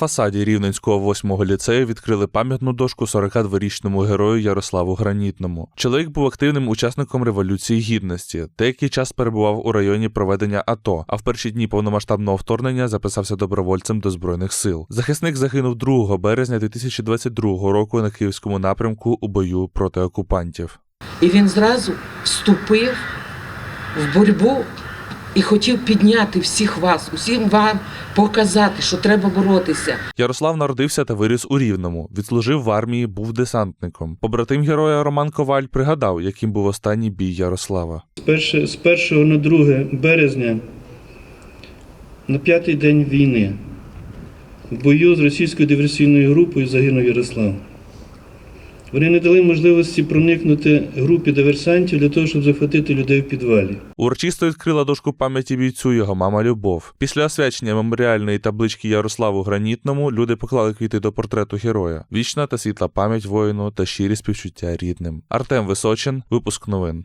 фасаді Рівненського 8-го ліцею відкрили пам'ятну дошку 42-річному герою Ярославу Гранітному. Чоловік був активним учасником Революції Гідності. Деякий час перебував у районі проведення АТО, а в перші дні повномасштабного вторгнення записався добровольцем до збройних сил. Захисник загинув 2 березня 2022 року на київському напрямку у бою проти окупантів. І він зразу вступив в боротьбу і хотів підняти всіх вас, усім вам показати, що треба боротися. Ярослав народився та виріс у Рівному. Відслужив в армії, був десантником. Побратим героя Роман Коваль пригадав, яким був останній бій Ярослава. З, перше, з 1 на 2 березня на п'ятий день війни в бою з російською диверсійною групою загинув Ярослав. Вони не дали можливості проникнути групі диверсантів для того, щоб захватити людей в підвалі. Урочисто відкрила дошку пам'яті бійцю його мама Любов. Після освячення меморіальної таблички Ярославу Гранітному люди поклали квіти до портрету героя. Вічна та світла пам'ять воїну та щирі співчуття рідним. Артем Височин, випуск новин.